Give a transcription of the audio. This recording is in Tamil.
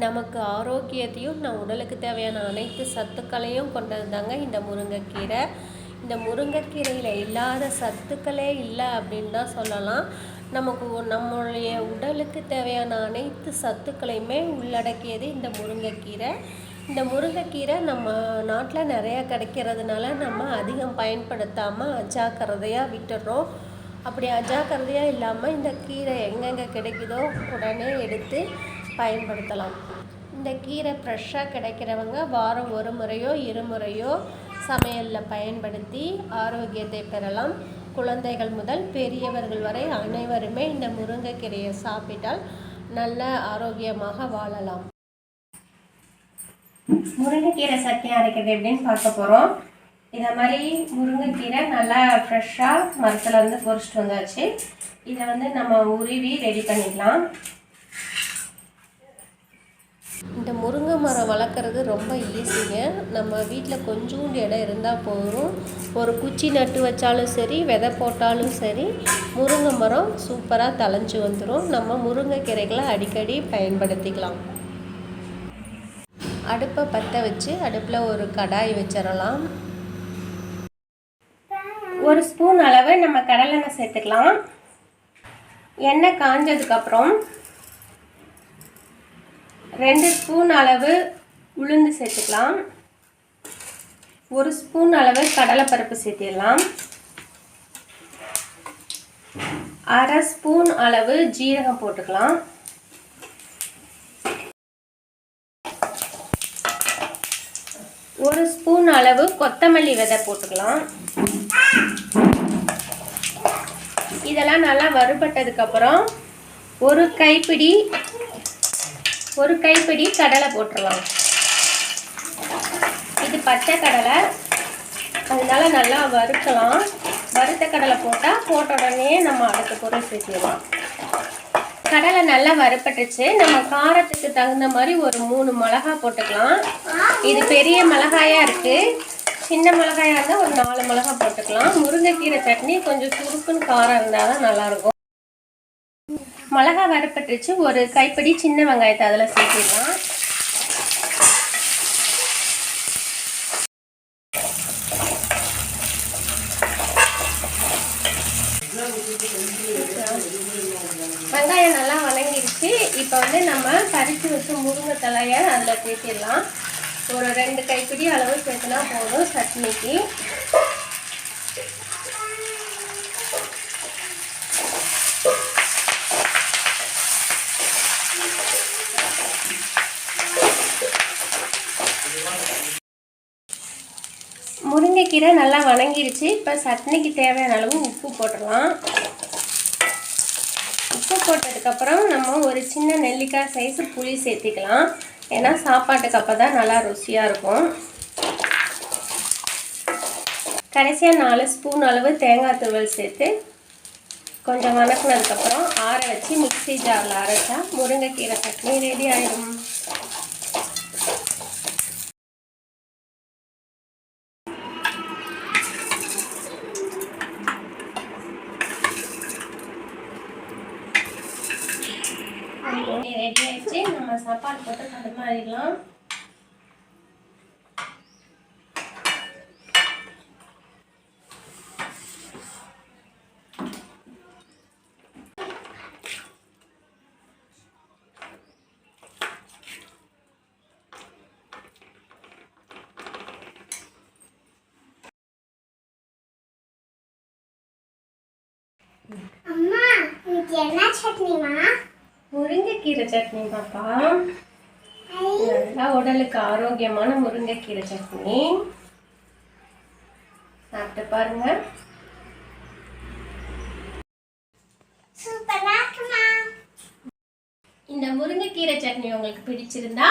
நமக்கு ஆரோக்கியத்தையும் நம் உடலுக்கு தேவையான அனைத்து சத்துக்களையும் கொண்டது தாங்க இந்த முருங்கைக்கீரை. இந்த முருங்கைக்கீரையில் இல்லாத சத்துக்களே இல்லை அப்படின்னு தான் சொல்லலாம். நமக்கு நம்மளுடைய உடலுக்கு தேவையான அனைத்து சத்துக்களையுமே உள்ளடக்கியது இந்த முருங்கைக்கீரை. இந்த முருங்கைக்கீரை நம்ம நாட்டில் நிறையா கிடைக்கிறதுனால நம்ம அதிகம் பயன்படுத்தாமல் அஜாக்கிரதையாக விட்டுடுறோம் அப்படி அஜாக்கிரதையாக இல்லாமல் இந்த கீரை எங்கெங்கே கிடைக்குதோ உடனே எடுத்து பயன்படுத்தலாம். இந்த கீரை ஃப்ரெஷ்ஷாக கிடைக்கிறவங்க வாரம் ஒரு முறையோ இருமுறையோ சமையலில் பயன்படுத்தி ஆரோக்கியத்தை பெறலாம். குழந்தைகள் முதல் பெரியவர்கள் வரை அனைவருமே இந்த முருங்கைக்கீரையை சாப்பிட்டால் நல்ல ஆரோக்கியமாக வாழலாம். முருங்கைக்கீரை சட்னி அரைக்கிறது எப்படின்னு பார்க்க போகிறோம் இதை மாதிரி முருங்கைக்கீரை நல்லா ஃப்ரெஷ்ஷாக மரத்துலேருந்து பொறிச்சிட்டு வந்தாச்சு. இதை வந்து நம்ம உருவி ரெடி பண்ணிக்கலாம் இந்த முருங்கை பண்ணுறது ரொம்ப ஈஸிங்க. நம்ம வீட்டில் கொஞ்சோண்டு இடம் இருந்தால் போதும். ஒரு குச்சி நட்டு வச்சாலும் சரி விதை போட்டாலும் சரி முருங்கை மரம் சூப்பராக தழைஞ்சு வந்துடும் நம்ம முருங்கைக்கீரைகளை அடிக்கடி பயன்படுத்திக்கலாம். அடுப்பை பற்ற வச்சு அடுப்பில் ஒரு கடாய் வச்சிடலாம். ஒரு ஸ்பூன் அளவு நம்ம கடலெண்ணெய் சேர்த்துக்கலாம். எண்ணெய் காஞ்சதுக்கப்புறம் ரெண்டு ஸ்பூன் அளவு உளுந்து சேர்த்துக்கலாம். ஒரு ஸ்பூன் அளவு கடலைப்பருப்பு சேர்த்திடலாம். அரை ஸ்பூன் அளவு ஜீரகம் போட்டுக்கலாம். ஒரு ஸ்பூன் அளவு கொத்தமல்லி விதை போட்டுக்கலாம். இதெல்லாம் நல்லா வறுபட்டதுக்கப்புறம் ஒரு கைப்பிடி ஒரு கைப்பிடி கடலை போட்டுடலாம் இது பச்சை கடலை. அதனால நல்லா வறுக்கலாம். வறுத்த கடலை போட்டால் போட்ட உடனே நம்ம அடுத்த பொருள் சேர்த்திடலாம். கடலை நல்லா வறுப்பட்டுச்சு நம்ம காரத்துக்கு தகுந்த மாதிரி ஒரு மூணு மிளகா போட்டுக்கலாம். இது பெரிய மிளகாயாக இருக்குது சின்ன மிளகாயா இருந்தால் ஒரு நாலு மிளகா போட்டுக்கலாம். முருங்கைக்கீரை சட்னி கொஞ்சம் சுருக்குன்னு காரம் இருந்தால் தான் நல்லாயிருக்கும். மிளகா வறுப்பட்டுச்சு ஒரு கைப்பிடி சின்ன வெங்காயத்தை அதில் சேர்த்திடலாம். இப்போ வந்து நம்ம பறித்து வச்ச முருங்கை தலையை அதில் சேர்த்திடலாம். ஒரு ரெண்டு கைப்பிடி அளவு சேர்த்துனா போதும் சட்னிக்கு. முருங்கைக்கீரை நல்லா வணங்கிருச்சு. இப்போ சட்னிக்கு தேவையான அளவு உப்பு போட்டுடலாம். உப்பு போட்டதுக்கப்புறம் நம்ம ஒரு சின்ன நெல்லிக்காய் சைஸு புளி சேர்த்திக்கலாம். ஏன்னா சாப்பாட்டுக்கு அப்போ தான் நல்லா ருசியாக இருக்கும். கடைசியாக நாலு ஸ்பூன் அளவு தேங்காய் துருவல் சேர்த்து கொஞ்சம் வணக்கினதுக்கப்புறம் ஆற வச்சு மிக்ஸி ஜாரில் அரைச்சா முருங்கைக்கீரை சட்னி ரெடி ஆகிடும் ரெடி ஆயிடுச்சு நம்ம சாப்பாடு போட்டு மாதிரிலாம். அம்மா இன்னைக்கு என்ன சட்னிமா? முருங்கைக்கீரை சட்னி பாப்பா. நல்லா உடலுக்கு ஆரோக்கியமான முருங்கைக்கீரை சட்னி. சாப்பிட்டு பாருங்க. இந்த முருங்கைக்கீரை சட்னி உங்களுக்கு பிடிச்சிருந்தா